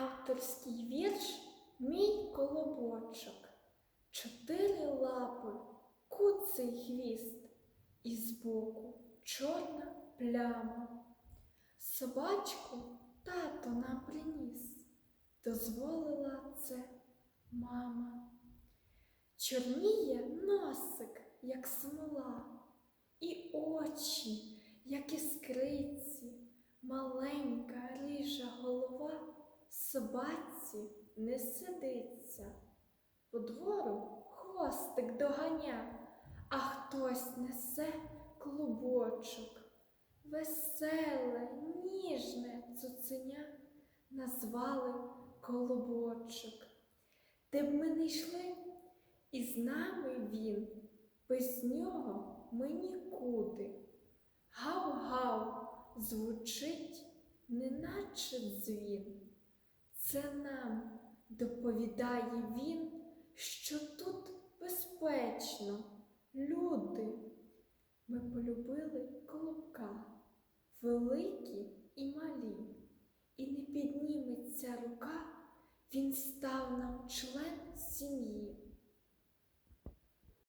Авторський вірш Мій колобочок. Чотири лапи, куций хвіст, і збоку чорна пляма. Собачку тато нам приніс, дозволила це мама. Чорніє носик, як смола, і очі, як іскриці, маленька рижа голова собаці не сидиться. По двору хвостик доганя, а хтось несе клубочок. Веселе, ніжне цуценя назвали колобочок. Де б ми не йшли, і з нами він, без нього ми нікуди. Гав-гав звучить, неначе дзвін. Це нам доповідає він, що тут безпечно, люди. Ми полюбили колобка, великі і малі, і не підніметься рука, він став нам член сім'ї.